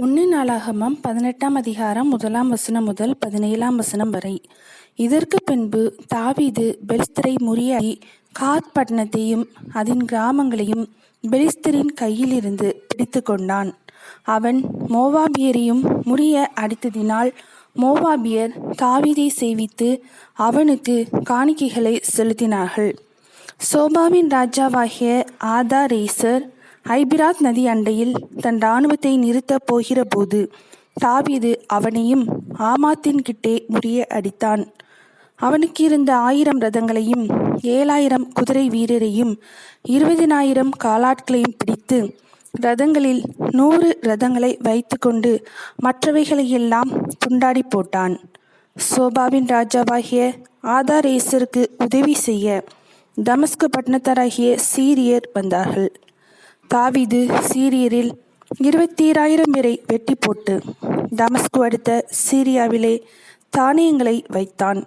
ஒன்று நாளாகமம் பதினெட்டாம் அதிகாரம் முதலாம் வசனம் முதல் பதினேழாம் வசனம் வரை. இதற்கு பின்பு தாவீது பெலிஸ்தரை முறியடி காத் பட்டணத்தையும் அதன் கிராமங்களையும் பெலிஸ்தரின் கையிலிருந்து பிடித்து கொண்டான். அவன் மோவாபியரையும் முறிய அடித்ததினால் மோவாபியர் தாவீதை சேவித்து அவனுக்கு காணிக்கைகளை செலுத்தினார்கள். சோபாவின் ராஜாவாகிய ஆதா ரேசர் ஐபிராத் நதி அண்டையில் தன் இராணுவத்தை நிறுத்தப் போகிறபோது தாவீது அவனையும் ஆமாத்தின் கிட்டே முறிய அடித்தான். அவனுக்கு இருந்த ஆயிரம் ரதங்களையும் ஏழாயிரம் குதிரை வீரரையும் இருபதினாயிரம் காலாட்களையும் பிடித்து ரதங்களில் நூறு ரதங்களை வைத்துக்கொண்டு மற்றவைகளையெல்லாம் துண்டாடி போட்டான். சோபாவின் ராஜாவாகிய ஆதாரேசருக்கு உதவி செய்ய தமஸ்கு பட்டணத்தாராகிய சீரியர் வந்தார்கள். தாவீது சீரியரில் இருபத்தீராயிரம் பேரை வெட்டி போட்டு தமஸ்கு அடுத்த சீரியாவிலே தானியங்களை வைத்தான்.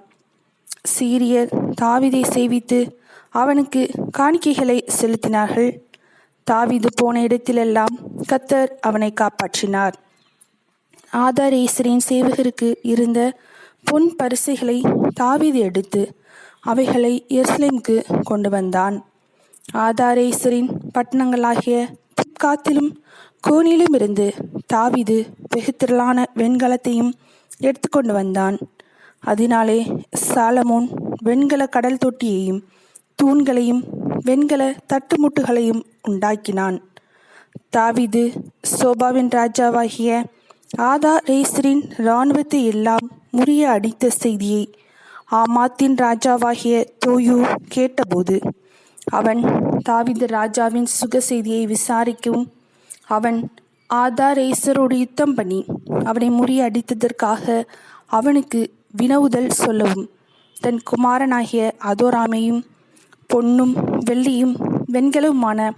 சீரியர் தாவீதை சேவித்து அவனுக்கு காணிக்கைகளை செலுத்தினார்கள். தாவிது போன இடத்திலெல்லாம் கத்தர் அவனை காப்பாற்றினார். ஆதாரேசரின் சேவகருக்கு இருந்த பொன் பரிசைகளை தாவீது எடுத்து அவைகளை எருசலேமுக்கு கொண்டு வந்தான். ஆதாரேசரின் பட்டணங்களாகிய திப்காத்திலும் கோனிலும் இருந்து தாவிது வெகு திரளான வெண்கலத்தையும் எடுத்துக்கொண்டு வந்தான். அதனாலே சாலமோன் வெண்கல கடல் தொட்டியையும் தூண்களையும் வெண்கல தட்டுமுட்டுகளையும் உண்டாக்கினான். தாவிது சோபாவின் ராஜாவாகிய ஆதா ரேசரின் இராணுவத்தை எல்லாம் முறிய அடித்த செய்தியை ஆமாத்தின் ராஜாவாகிய தோயு கேட்டபோது அவன் தாவித ராஜாவின் சுக செய்தியை விசாரிக்கும் அவன் ஆதாரேசரோடு யுத்தம் பண்ணி அவனை முறியடித்ததற்காக அவனுக்கு வினவுதல் சொல்லவும். தன் குமாரனாகிய அதோராமையும் பொன்னும் வெள்ளியும் வெண்கலவுமான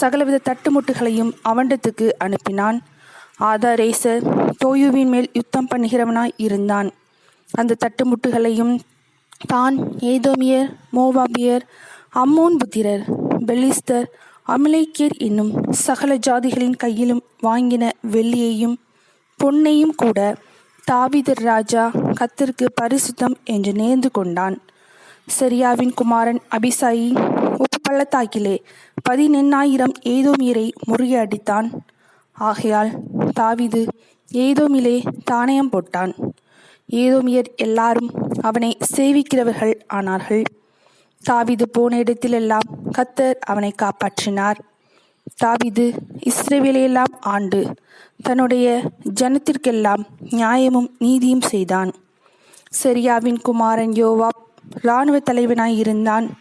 சகலவித தட்டுமுட்டுகளையும் அவண்டத்துக்கு அனுப்பினான். ஆதாரேசர் தோயுவின் மேல் யுத்தம் பண்ணுகிறவனாய் இருந்தான். அந்த தட்டுமுட்டுகளையும் தான் ஏதோமியர் மோவாபியர் அம்மோன் புத்திரர் பெலிஸ்தர் அமலேக்கியர் என்னும் சகல ஜாதிகளின் கையிலும் வாங்கின வெள்ளியையும் பொன்னையும் கூட தாவிதர் ராஜா கத்திற்கு பரிசுத்தம் என்று நேர்ந்து கொண்டான். செரியாவின் குமாரன் அபிசாயி உப்பு பள்ளத்தாக்கிலே பதினெண்ணாயிரம் ஏதோமியரை முறியடித்தான் ஆகையால் தாவீது ஏதோமிலே தானயம் போட்டான். ஏதோமியர் எல்லாரும் அவனை சேவிக்கிறவர்கள் ஆனார்கள். தாவிது போன இடத்திலெல்லாம் கத்தர் அவனை காப்பாற்றினார். தாவிது இஸ்ரேவேலையெல்லாம் ஆண்டு தன்னுடைய ஜனத்திற்கெல்லாம் நியாயமும் நீதியும் செய்தான். செரியாவின் குமாரன் யோவாப் இராணுவ தலைவனாய் இருந்தான்.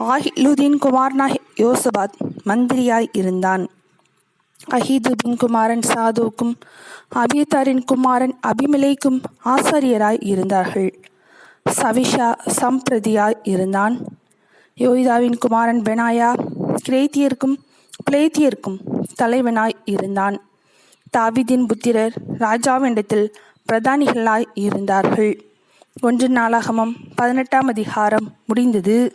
ஆஹிலுதீன் குமாரனாய் யோசபாத் மந்திரியாய் இருந்தான். அஹீதுபின் குமாரன் சாதுக்கும் அபியத்தாரின் குமாரன் அபிமலைக்கும் ஆசாரியராய் இருந்தார்கள். சவிஷா சம்பிரதியா இருந்தான். யோகிதாவின் குமாரன் பெனாயா கிரேத்தியருக்கும் பிளேத்தியருக்கும் தலைவனாய் இருந்தான். தாவிதின் புத்திரர் ராஜாவிடத்தில் பிரதானிகளாய் இருந்தார்கள். ஒன்று நாளாகமம் பதினெட்டாம் அதிகாரம் முடிந்தது.